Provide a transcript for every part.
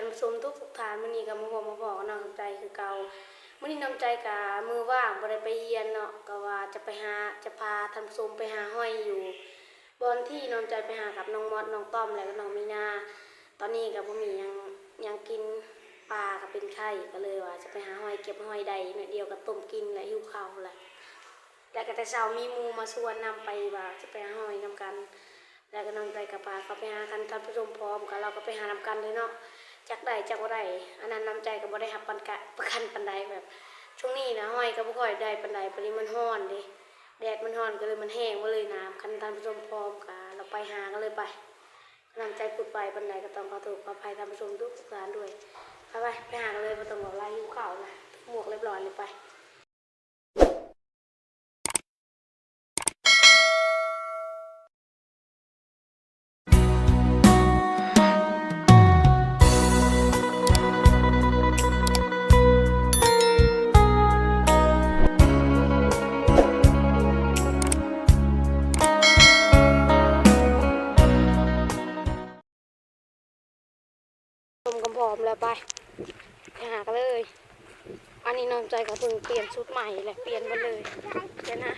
ท่านผู้ชมทุกทุกทานมื้อนี้ก็มาบอกมาบอกน้องน้ำใจคือเก่ามื้อนี้น้ำใจกะมือว่างบ่ได้ไปเรียนเนาะก็ว่าจะไปหาจะพาท่านผู้ชมไปหาห้อยอยู่บอนที่น้องใจไปหากับน้องมอดน้องต้อมแล้วก็น้องมีนาตอนนี้ก็บ่มียังยังกินปลาก็เป็นไข้ก็เลยว่า จะไปหาห้อยเก็บห้อยใดหน่อยเดียวก็ต้มกินแล้วหิวข้าวแหละแล้วก็แต่เช้ามีมูมาชวนนำไปว่าจะไปหาห้อยนํกัน แล้วก็น้องใจกับปลาเขาไปหากันท่านผู้ชมพร้อมกันเราก็ไปหานำกันเลยเนาะ จักได้จักบ่ได้อันนั้นน้ำใจก็บ่ได้หับปันกะประกันปันใดแบบ ช่วงนี้นะห้อยก็บ่ค่อยได้ปันใดปริมันห้อนดิแดดมันห้อนก็เลยมันแห้งมาเลยน้ำคันท่านผู้ชมพร้อมกันเราไปหากันเลยไปน้ำใจปุดไปปันใดก็ต้องขอถูกขออภัยท่านผู้ชมทุกท่านด้วยไปไปไปหากันเลยมาต้องบอกลายหิวข้าวนะหมวกเรียบร้อยเลยไป ไปหากันเลย อันนี้น้องใจก็เพิ่งเปลี่ยนชุดใหม่แหละเปลี่ยนมาเลยเดี๋ยวนะ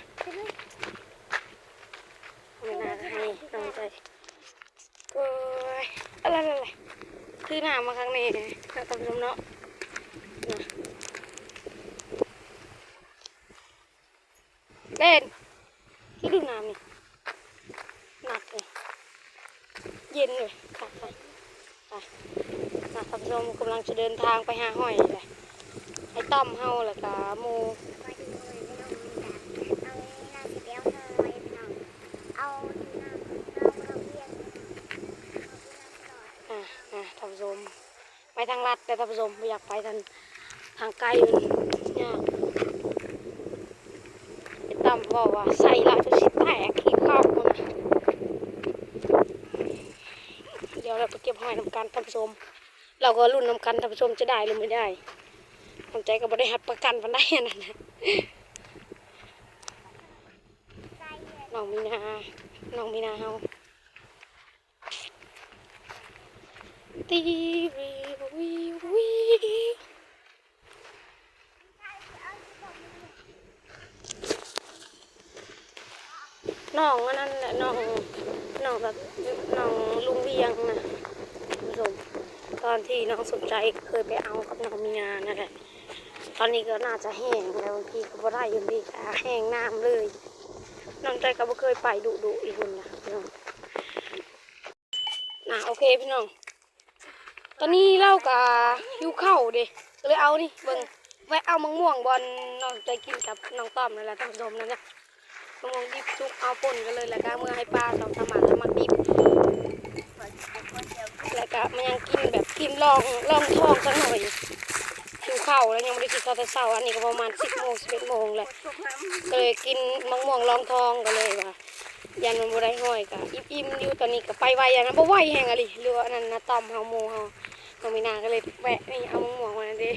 ไม่น่าจะให้น้องใจโอ้ยอะไรอะไรคือหนามาครั้งนี้นะท่านผู้มเนาะนะเล่นที่ดูน้ำนี่หนักเลยเย็นเลยไปไป นะท่านผู้ชมกำลังจะเดินทางไปหาหอยแหละไอ้ต้อมเฮาแล้วก็หมูมาดูเหน้าสิเดียวเธอไว้พี่น้องเอาที่หน้าเราเราเรียนเอาที่หน้าตลอดอะนะท่านผู้ชมไปทางลัดแต่ท่านผู้ชมไม่อยากไปทางทางไกลมันยากไอ้ต้อมบอกว่าใส่ลายจะสิแตกขี้ข้ามันะเดี๋ยวเราไปเก็บหอยนำกันท่านผู้ชม เราก็รุ่นนำกันท่านผู้ชมจะได้หรือไม่ได้ทำใจก็บ่ได้หัดประกันมันได้อันนั่นนะน้องมีนาน้องมีนาเฮาตีวีวีวีน้องอันนั้นแหละน้องน้องแบบน้องลุงเวียงนะผู้ชม ตอนที่น้องสนใจเคยไปเอากับน้องมีนานั่นแหละตอนนี้ก็น่าจะแห้งแล้วบางทีก็บ่ได้อยังดีแห้งน้ำเลยน้องใจก็บ่เคยไปดุดุอีกคนนะพี่น้องน่ะโอเคพี่น้อง ตอนนี้เล่ากับหิวข้าวเด้ก็เลยเอานี่เบิ่งไว้เอามะม่วงบอลน้องใจกินกับน้องต้อมนั่นแหละท่านผู้ชมนั่นนะมะม่วงดิบซุกเอาป่นกันเลยแล้วก็เมื่อให้ป้าสองสามหมัดสมัครดิบแล้วก็มันยังกินแบบ กินลองลองท้องสักหน่อยหิวข้าวแล้วยังไม่ได้กินข้าวแต่เช้าอันนี้ก็ประมาณสิบโมงสิบเอ็ดโมงแหละก็เลยกินมะม่วงรองทองก็เลยว่ายันมันบ่ได้ห้อยกะอิ่มๆอยู่ตอนนี้ก็ไปไวอย่างนั้นบ่ไหวแฮงอะลิเรือว่าอันนั้นนะต้อมเฮาหมู่เฮาน้องมีนาก็เลยแวะนี่เอามะม่วงมานั่นเด้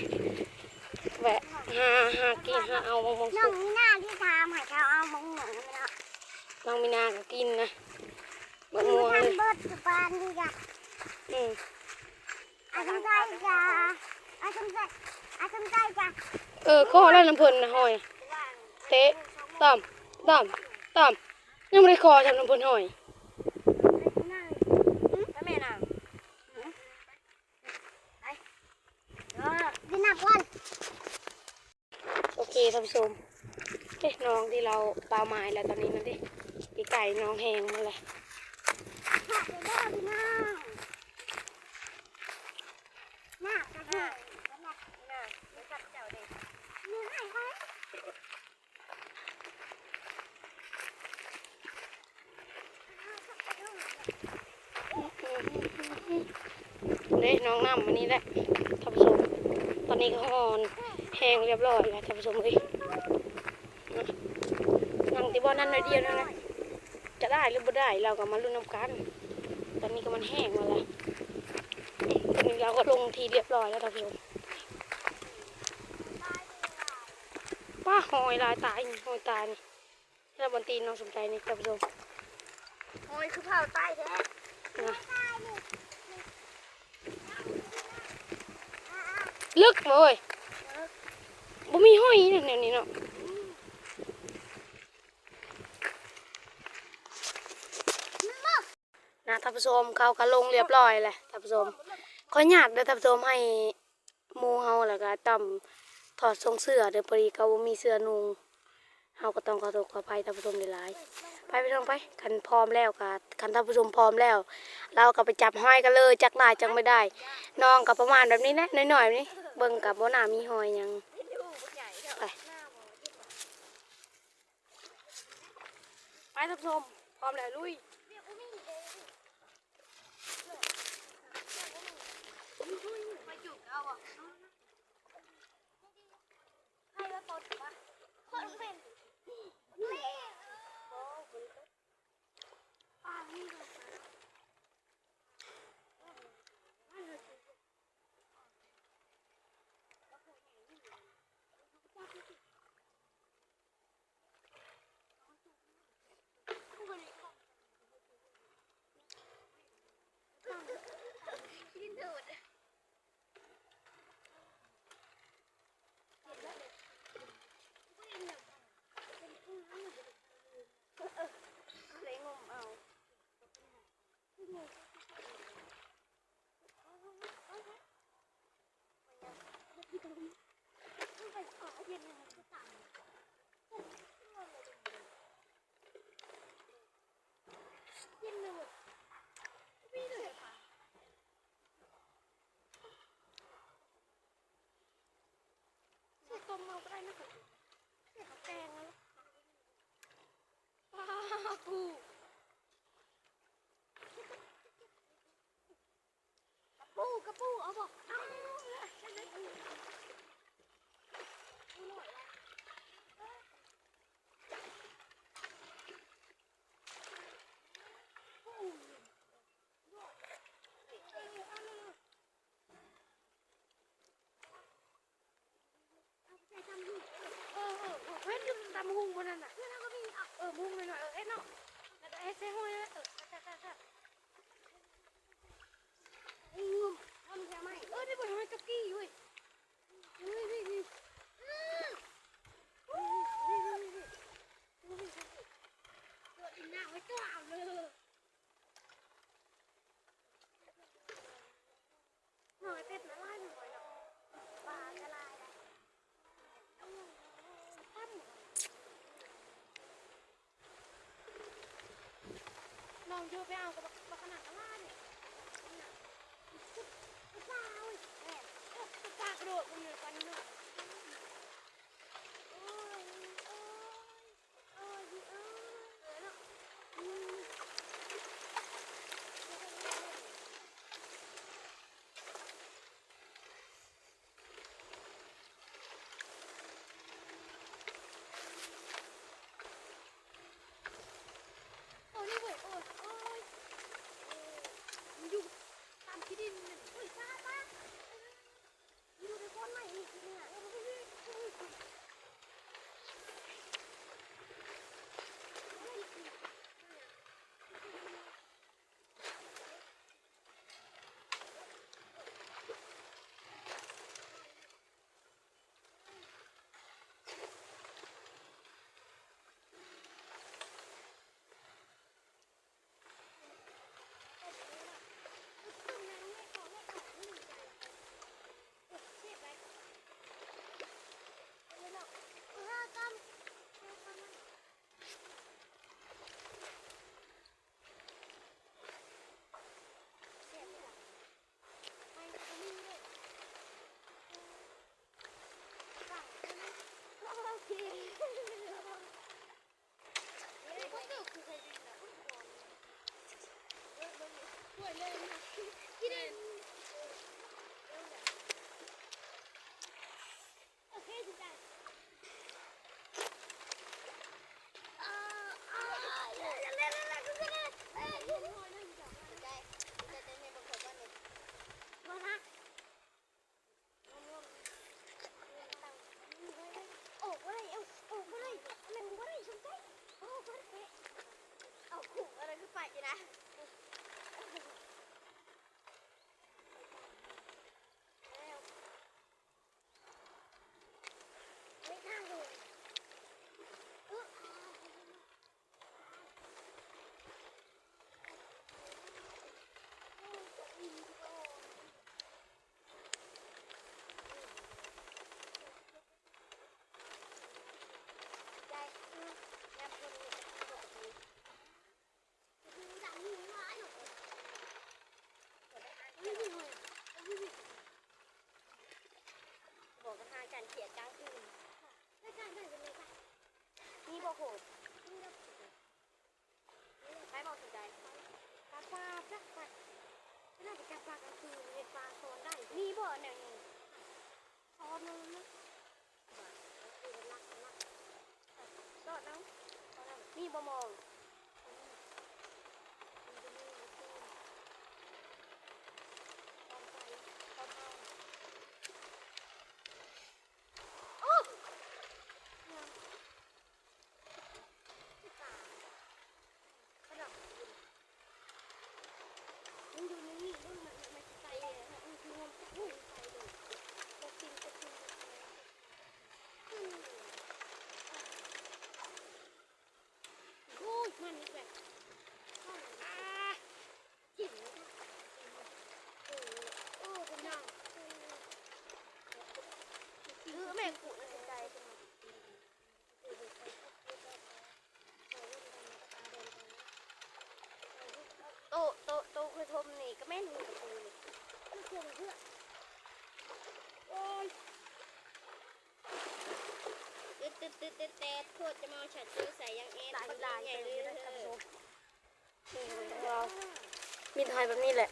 แวะหาหากินหาเอามะม่วงน้อสุงกมีหน้าที่ทำให้เขาเอามะม่วงนะน้องมีนาก็กินนะมะพี่ม่วงน้องเลยทำเบิร์ดสุปานดีจ้ะอืม อาสมใจจ้ะอาสมใจอาสมใจจ้ะเออข้อแล้วน้ำเพิ่นนะห้อย เตะต้อมต้อมต้อมยังบ่ได้คอทำน้ำเพิ่นห้อยแม่น่ะพี่นักวันโอเคท่านผู้ชมเอ๊ะน้องที่เราปลาไม้แล้วตอนนี้นั่นดิปีไก่น้องแหงมาเลย ผักเด้อพี่น้องมากกระเพื่อมน่ะไม่จับเจ้าเด็กเนื้อให้เขาเด้น้องน้ำมันนี่แหละท่านผู้ชมตอนนี้ก็อ่อนแห้งเรียบร้อยแล้วท่านผู้ชมเอ้ยนั่งที่บ่อนั่นหน่อยเดียวนะจะได้หรือบ่ได้เราก็มาลุ้นน้ำกัน ตอนนี้ก็มันแห้งมาแล้ว เราก็ลงทีเรียบร้อยแล้วท่านผู้ชมป้าหอยลายตายนี่หอยตายนี่แล้วบนตีนน้องสมใจนี่ท่านผู้ชมโอ้ยคือเผาใต้แท้นะลึกบ่เว้ยบ่มีห้อยนี่แนวนี้เนาะนะท่านผู้ชมเขาก็ลงเรียบร้อยแหละท่านผู้ชม ขออนุญาตเด้อท่านผู้ชมให้หมูเฮาแล้วก็ต้อมถอดทรงเสื้อเด้อพอดีเขาบ่มีเสื้อนุ่งเฮาก็ต้องขอโทษขออภัยท่านผู้ชมหลายๆไปไปลงไปคันพร้อมแล้วก็คันท่านผู้ชมพร้อมแล้ว เราก็ไปจับห้อยกันเลยจักหลายจังไม่ได้น้องกับประมาณแบบนี้นะหน้อยๆนี้เบิ่งกับบ่น่ามีหอยหยังไปไปท่านผู้ชมพร้อมแล้วลุย มาจุกเอาอะให้ว่าตดปะคนเป็นเล่โอ้คุณป้านี่ ก็ได้นะคะเสียแกงแล้วป้าปูปูกระปูเอาบอกเอ น้องเยอะไปเอากับบักขนาดกระลาเนี่ยปลาเว้ยแม่ปลากระโดดมันเหนือกันเนาะโอ้ยโอ้ยโอ้ยโอ้ยเนาะโอ้ยเว้ย Girelim. มีบ่มอง มันอยู่ในนี่มันมันมันไปเลยนะมันคืองมพุ่งไปเลยตกจริงตกจริงโอ้ยมันนี่แบบอ่าจิ้มนะโอ้โอ้เป็นน้องคือแม่กูน่าสนใจจังโตโตโตคือทมนี่ก็แม่นมีกับปูเคือทมเพื่อโอ้ยตึ๊ดตึ๊ดตึ๊ดตึ๊ดแตดโทษจะมาเอาฉัดซื้อใส่ยังเอ็นตายตายใหญ่เลยเธอนี่ของเรามีทอยแบบนี้แหละ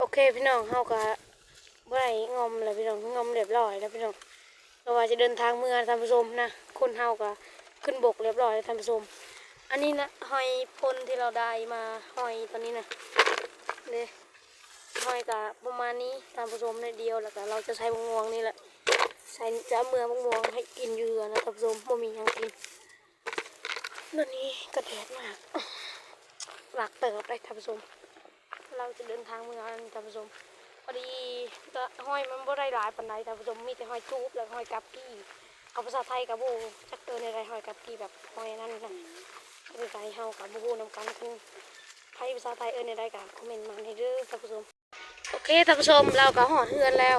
โอเคพี่น้องเฮาก็บ่ได้งอมแล้วพี่น้องงอมเรียบร้อยแล้วพี่น้องเราว่าจะเดินทางเมื่อท่านผู้ชมนะ คนเฮาก็ขึ้นบกเรียบร้อยแล้วท่านผู้ชม อันนี้นะหอยพลที่เราได้มาหอยตอนนี้นะเนี่ยหอยกับประมาณนี้ท่านผู้ชมในเดียวแล้วก็เราจะใช้มะม่วงนี่แหละใช้จะเมื่อมะม่วงให้กินอยู่เรือนะท่านผู้ชมบ่มียังกินตอนนี้กระแดดมากหลักเติบได้ท่านผู้ชมเราจะเดินทางเมืองแล้วนี่ท่านผู้ชมพอดีก็ห้อยมันบ่ได้หลายปานใดท่านผู้ชมมีแต่ห้อยจูบแล้วห้อยกับกี้เอาภาษาไทยกับโบจักเกินในไรห้อยกับกี้แบบห้อยนั่นนะ ภาษาไทยเฮากับโบนำกันคือไทยภาษาไทยเอิ้นในไรกับคอมเมนต์มาให้เด้อท่านผู้ชมโอเคท่านผู้ชมเราก็หอดเฮือนแล้ว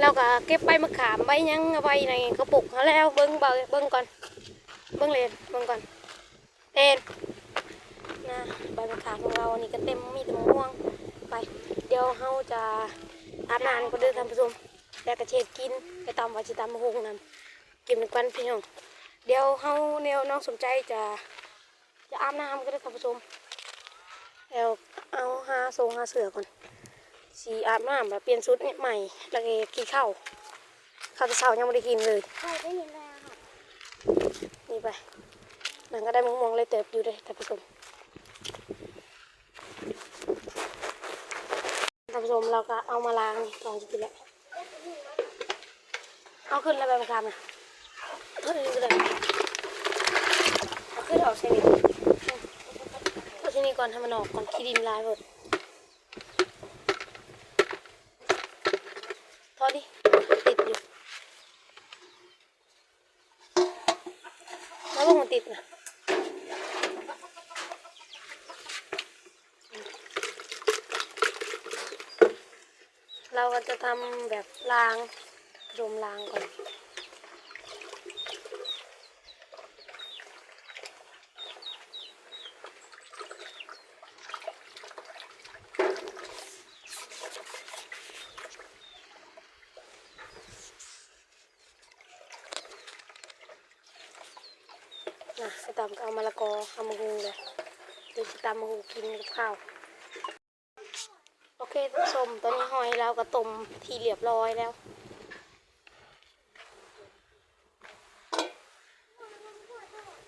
เราก็เก็บใบมะขามใบยังเอาไว้ในกระปุกเขาแล้วเบิ้งเบาเบิ้งก่อนเบิ้งเลนเบิ้งก่อนเต้นนะใบมะขามของเราอันนี้ก็เต็มมีแต่มะม่วงไป เดี๋ยวเราจะอาบน้ำก็เดินทำผสมแล้วก็เช็ดกินไปตำว่าจะตำมะฮงนำกินหนึ่งวันพี่น้องเดี๋ยวเฮาแนวน้องสนใจจะ จะอาบน้ำก็ได้ทำผสมแล้วเอาหาทรงหาเสือก่อนสีอาบน้ำแบบเปลี่ยนชุดเนี่ยใหม่ แล้วก็กินข้าวข้าวแต่เช้ายังไม่ได้กินเลยใครได้ยินแล้วค่ะนี่ไปมันก็ได้มะม่วงเลยเติบอยู่เลยท่านผู้ชมท่านผู้ชมเราก็เอามาล้างนี่ลองจะกินแล้วเอาขึ้นแล้วไปประคำนะเอาขึ้นก็ได้เอาขึ้นออกใช่ไหมเอาที่ นี่ก่อนให้มันออกก่อนขี้ดินลายหมดพอดิ ติดอยู่แล้วมันติดนะเราก็จะทำแบบล้างรมล้างก่อน นะไปตำก็ เอามะละกอเอามาหุงเลยเดี๋ยวจะตำมาหุงกินกับข้าว โอเคท่านชมตอนนี้หอยเราก็ต้มทีเรียบร้อยแล้ว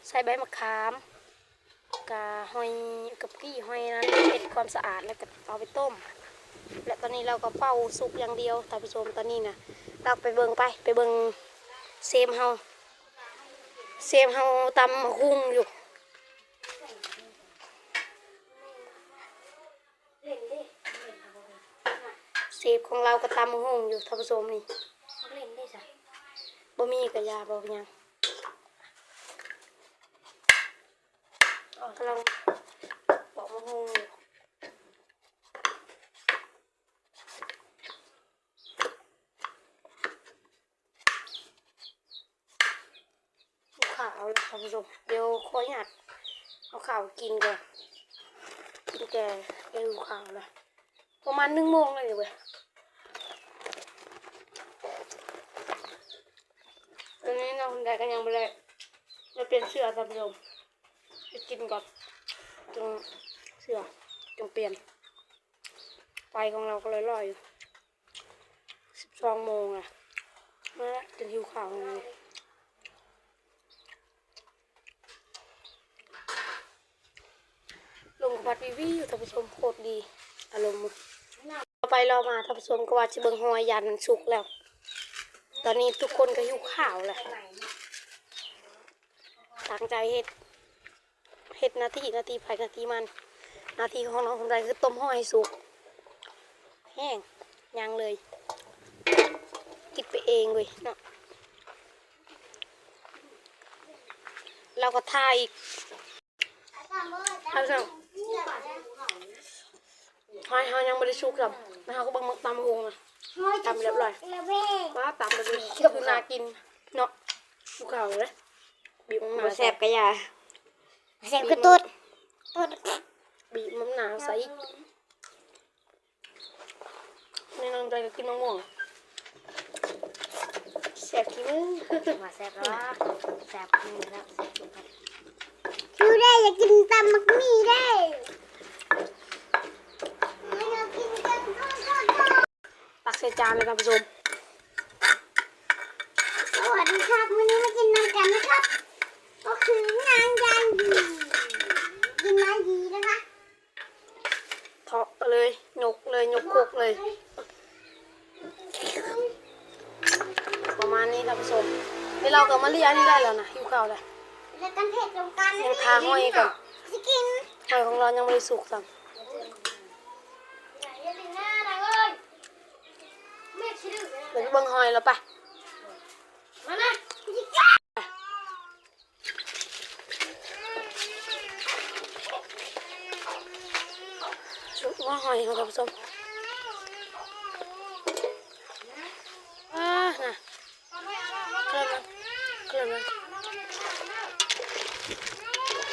ใส่ใบมะขามกะหอยกับกี้หอยนั้นเป็นความสะอาดแล้วก็เอาไปต้ม และตอนนี้เราก็เฝ้าสุกอย่างเดียวท่านผู้ชมตอนนี้นะเราไปเบิงไปไปเบิงเซมเฮา เสียมเฮาตำมะฮุ่งอยู่เสียบของเราก็ตำมะฮุ่งอยู่ท่านผู้ชมนี่เล่นได้สิบ่มีกระยาบ่เป็นหยังกำลังปอกมะฮุ่งอยู่เอาข่าวแล้ว ท่านผู้ชมเดี๋ยวขอหยัดเอาข่าวกินก่อนแกแกหิวข้าวแล้วประมาณหนึ่งโมงเลยเว้ยตอนนี้น้องคนใดก็ยังไม่ได้มาเปลี่ยนเสื้อท่านผู้ชมไปกินก่อนจงเสื้อจงเปลี่ยนไฟของเราก็ลยลอยอยู่สิบสองโมงอะมาแล้วจนหิวข้าวเลย ลงกัดวีวีอยู่ท่านผู้ชมโคตรดีอารมณ์เราไปเรามาท่านผู้ชมก็ว่าจะเบิ่งหอยยันมันสุกแล้ว ตอนนี้ทุกคนก็หิวข้าวแหละตั้งใจเฮ็ดเฮ็ดนาทีนาทีไผ่นาทีมัน นาทีของน้องคนใดคือต้มห้อยสุก แห้งยังเลยกินไปเองเลยเนาะเราก็ทาอีกท่านผู้ชม หอยหอยยังไม่ได้สุกครับแล้วเราก็บังมักตำหงนะทำเรียบร้อยว้าตำแบบนี้คือนากินเนาะภูเขาเลยบีบมันหนาแซ่บก็อย่าแซ่บคือตุ๊ดตุดบีบมันหนาใส่อีกในน้องใจก็กินมะม่วงแสบขี้มือว่าแซ่บหรอแซ่บนี่แล้วครับคิวได้อยากกินตำมักมี่ได้อยากกินกันทอดทอดทอด ตัก ใส่จานเลยท่านผู้ชมสวัสดีครับวันนี้มากินน้ำกันนะครับ ก็คือนางยันดีกินน้ำดีนะคะเทาะเลยยกเลยยกคุกเลย ประมาณนี้ท่านผู้ชมเดี๋ยวเราก็มาเรียนนี่ได้แล้วนะหิวข้าวเลยแล้วกันเผ็ดลงกันยังทาห้อยก่อนจะกินหอยของเรายังไม่ได้สุกสั่ง อย่าลืมหน้านะเอ้ยไม่ชื่อ เดี๋ยวไปเบิ่งหอยแล้วไปมานะสุกว่าหอยของท่านผู้ชมอ่าน่ะเคลื่อนมาเคลื่อนมา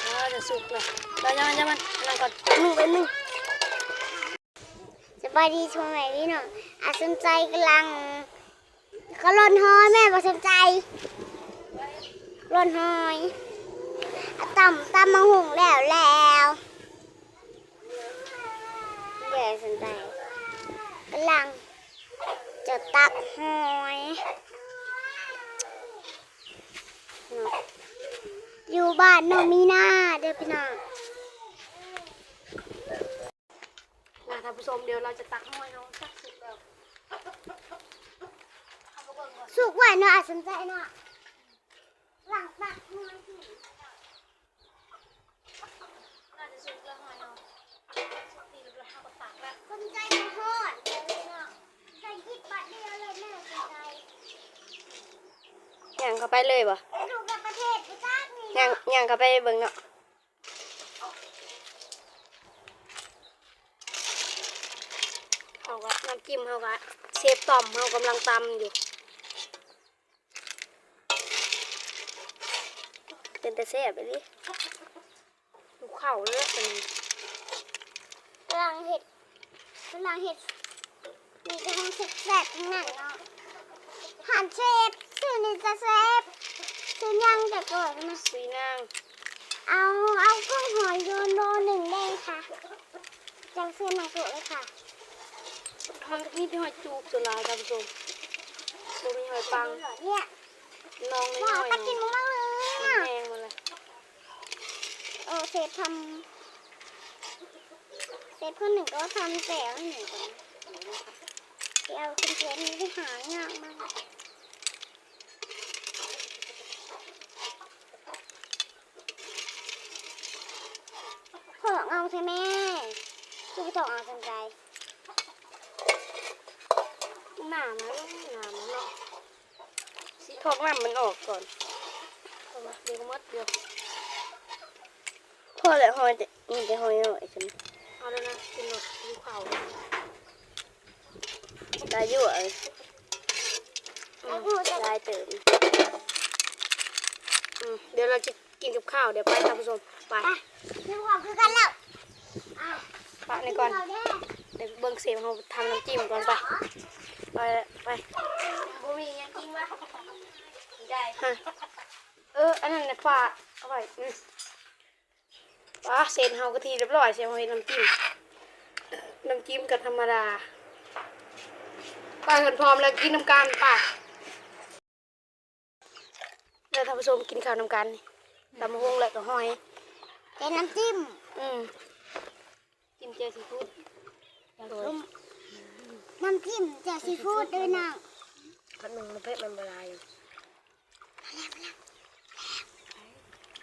อ่าจะสุกเลยแล้วยังมันยังมันนั่งก่อนนึ่งไปนึ่งสบายดีช่วงไหนพี่น้องอาสนใจกำลัง ก็ร่อนหอยแม่บอกสนใจร่อนหอยต่ำต่ำมาหุงแล้วแล้วเดี๋ยวสนใจกำลัง จะตักหอยอยู่บ้านน้องมีหน้าเด้อพี่น้องนะท่านผู้ชมเดี๋ยวเราจะตักหอยเนาะสักสุกแล้ว สุกไหวเนาะอาสนใจเนาะหลังตักหอสิน่าจะสุกแล้วหอยเนาะสุกดีแล้วเราก็ตักแล้วสนใจมาทอดเนาะใจคิดบัดเดียวเลยแม่สนใจย่างเข้าไปเลยบ่ดูกับประเทศไปจ้านี่ย่างย่างเข้าไปเบิ่งเนาะเขาก็น้ำจิ้มเขาก็เชฟต่อมเขากำลังตำอยู่ เป็นแต่แซ่บไปดิดูเข่าเลยเป็นกำลังเห็ดกำลังเห็ด มีกำลังเสร็จแสบทั้งนั้นเนาะหันเชฟชื่อนี่จะเซฟชื่อยังจะเกิดนะสีนางเอาเอากุ้งหอยโยนโลหนึ่งได้ค่ะจังซื้อมาสุเลยค่ะทอดนี่ที่หอยจูบสุดลายท่านผู้ชมดูมีหอยปังเนี่ยน้องในว้าหวอยตะกินมากเลย มัน อะ แห้งหมาเลย เออเซฟทำเซฟคนหนึ่งก็ทำแต่ว่าหนึ่งคนเดี๋ยวคุณเซฟนี้ไปหายากมากขอเอาใช่ไหมคือถอดเอาสนใจหนามาแล้วหนามาเนาะสีทองน้ำมันออกก่อนเดี๋ยวก็หมดเดี๋ยว พ่อเลยหอยแต่นี่จะหอยหน่อยใช่ไหมเอาแล้วนะกินหมดดูเข่าได้อยู่เอ้ยอืมได้เติมอืมเดี๋ยวเราจะกินกับข้าวเดี๋ยวไปท่านผู้ชมไปไปนี่ความคือกันแล้วอ้าวนี่ก่อนเดี๋ยวเบิ่งเสียงเขาทำน้ำจิ้มก่อนไปไปไปบ่มีหยังกินวะได้ฮะเอออันนั้นน่ะปลาเอาไว้อืม ปลาเศษเฮากะทิเรียบร้อยใช่ไหมน้ำจิ้มน้ำจิ้มกับธรรมดาปลาเงินพร้อมแล้วกินน้ำกันป่ะแล้วท่านผู้ชมกินข้าวน้ำกันนี่ตำมะฮงแล้วก็หอยเป็นน้ำจิ้ม อืมจิ้มเจอซีฟู้ดโดยน้ำจิ้มเจอซีฟู้ดด้วยนางพันหนึ่งมันเพชรมันละลายอยู่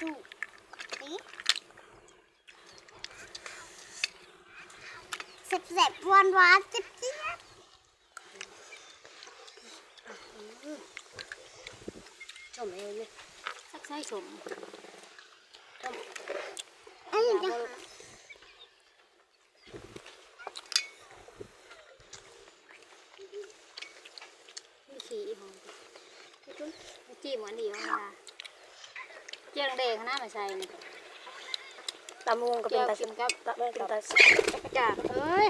ดูสิ เสร็จๆหวานหวานๆจิ๊บจิ๊บชมเองเลยสักไส้สมชมอันนี้จะมีขี้หอมมีจิ้มอันเดียวนะเจียงแดงนะมาใส่นี่ตำมะฮงก็เป็นตากินกับตะเป็นตา จ้าเอ้ย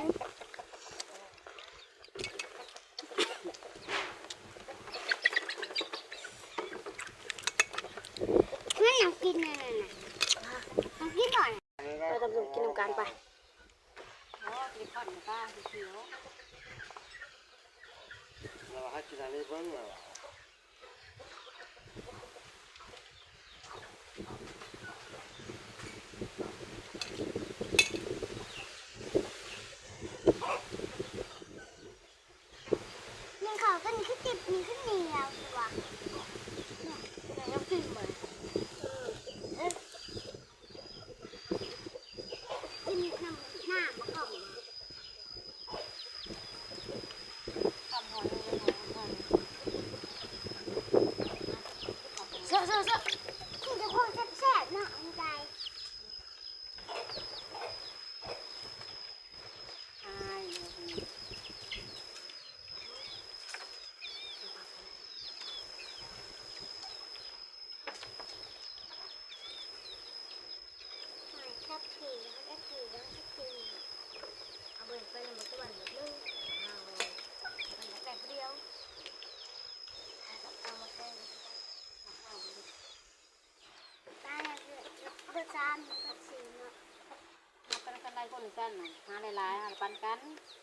งั้นเรากินนั่นน่ะเรากินหน่อย ไปตำส้มกินน้ำกันไป อ๋อกินข้าวกับป้าเขียว เราให้กินอะไรบ้างอะ นี่เขาก็นี่ติบนี่คือเหนียวสิวะน้ำจิ้มเหมือนน้ำหน้ามะกอก ทำหอยเลยหอย เซ่อเซ่อเซ่อกินจะคงแซ่บๆเนาะอันใจ อายเลย หอยทับผีแล้วก็ผีแล้วก็ผีเอาเบิร์ไปเลยมันก็วันแบบนึงเอามันแบบเดียวเอามาใส่ตาเนี่ยคือเดือดจานมันก็สีเนาะมากันกันได้คนกันน่ะหาหลายๆหาปันกัน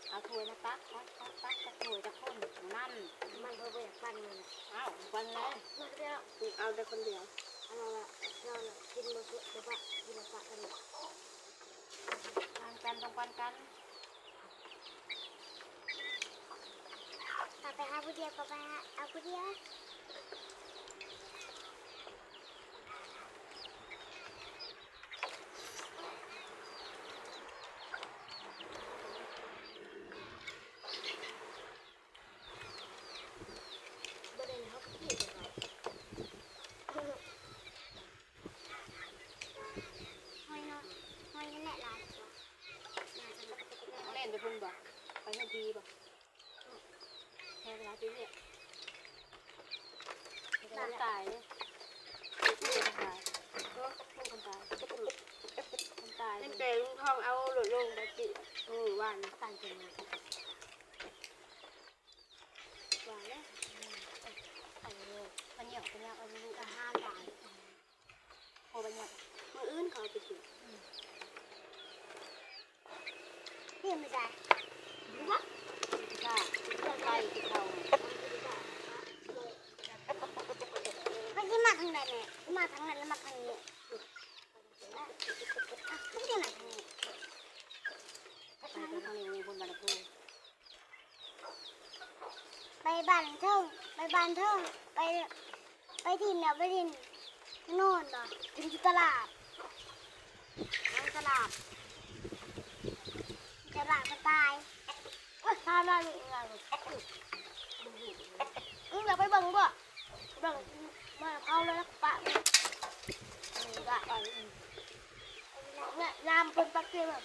เอาถ้วยมาตักตักตักตักถ้วยตักคนนั่นมันเพื่ออยากปั้นมันอ้าวปันเลยมันเดียวเอาแต่คนเดียวเอาละเรากินมาเพื่อหรือว่ากินมาฝากกันปันกันต้องปันกันถ้าไปหาผู้เดียวก็ไปหาเอาผู้เดียว บ่ได้เขาก็กินไป หอยเนาะหอยนั่นแหละลายตัวน่าจะแบบ เอาเล่นไปพุ่งบ่ไปทันทีบ่ แค่เวลาตีเนี่ยคนตายเลยคนตายคนตายคนตายตั้งแต่ลุงทองเอาหลุดลงไปจิเออว่านตายจริงเลยว่านเอาเลยมันเหนียวเป็นยังเอาลูกจะห้าบาทโอ้เป็นยังมืออื่นเขาไปกิน พี่ไม่ได้ ค่ะไก่ที่เขา ไม่ได้มาทางไหนเนี่ยมาทางนั้นแล้วมาทางนี้ไม่ได้มาทางนี้ ไปตรงนี้มีบนบันไดพู ไปบ้านเท่งไปบ้านเท่งไปไปทีมเนี่ยไปทีมโน่นเหรอถึงตลาดน้ำตลาดตลาดมันตายว่าตายแล้วนี่ไงมึงอยาไปบังบ่บังมาเอาเลยปะปะเนี่ยยามเป็นปักเกียแบบ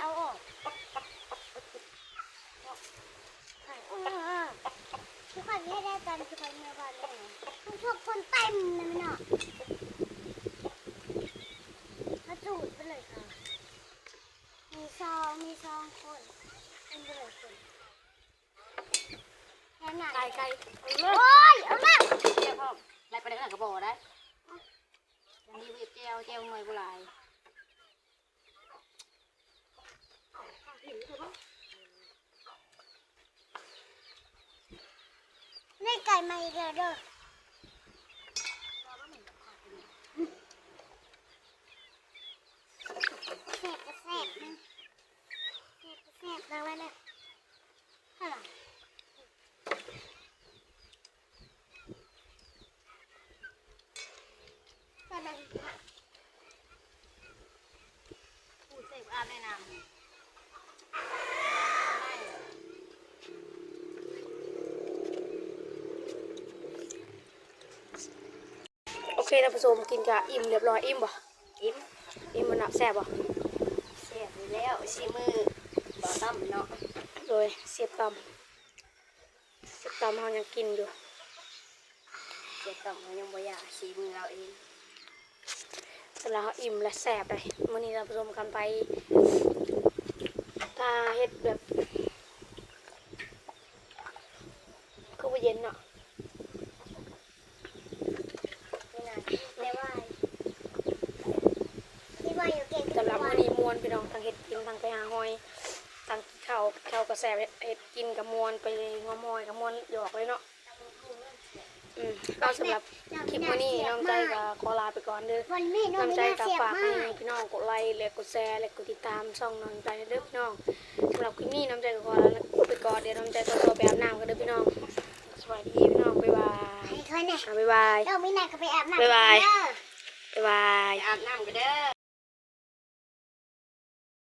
เอาออก ทุกคนไม่ได้ตามทุกคนเมื่อวานเลยทุกทุกคนเต็มเลยมันเนาะมาจูดไปเลยค่ะ มีซองมีซองคนเป็นไปเลยคนแค่ไหนไกลไก่โอ้ยเอามาเจียวพ่อไล่ไปไดี๋ยวหนังกระบอกได้มีเวีบเจียวเจียวหน่ยบุหรี่ ได้ไก่มาอีกแล้วเด้อแซ่บก็แซ่บนะแซ่บก็แซ่บนะว่าเนี่ยฮะก็ได้ พูดเสกอาบแนะนำ โอเคท่าน ผู้ชมกินกะอิ่มเรียบร้อยอิ่มบ่อิ่มอิ่มมันหนักแซ่บบ่แซ่บอยู่แล้วชิมือบ่ต้ำเนาะโดยเสียบตำเสียบตำเฮายังกินอยู่เจ็บต้ำมันยังบ่อยากชิมือเราเองเสร็จแล้วเขาอิ่มและแซ่บเลยมื้อนี้ท่านผู้ชมกันไปถ้าเฮ็ดแบบคือบ่เย็นเนาะ ไม่นานได้ว่าได้ว่าอยู่เก่ง สำหรับมื้อนี้มวนพี่น้องทั้งเฮ็ดกินทั้งไปหาหอยทั้งกินข้าวข้าวก็ แซ่บเฮ็ดเฮ็ดกินกับมวนไปงอมอยกับมวนหยอกเลยเนาะอืมเอาสำหรับคลิปมื้อนี้น้องใจก็ขอลาไปก่อนเด้อวันนี้น้องน้ำไม่ใจน่ากับเสียบฝากมาให้กพี่น้องกดไลค์และกดแชร์และกดติดตามช่องน้องใจเด้อพี่น้องสำหรับคลิปนี้น้ำใจก็ขอลาไปก่อนเดี๋ยวน้ำใจตัวตัวไปอาบน้ำกันเด้อพี่น้องสวัสดีพี่น้องบ๊ายบายให้เขาเนี่ยอะบ๊ายบายเราไม่น่าก็ไปอาบน้ำบ๊ายบายกันเด้อบ๊ายบายอาบน้ำกันเด้อ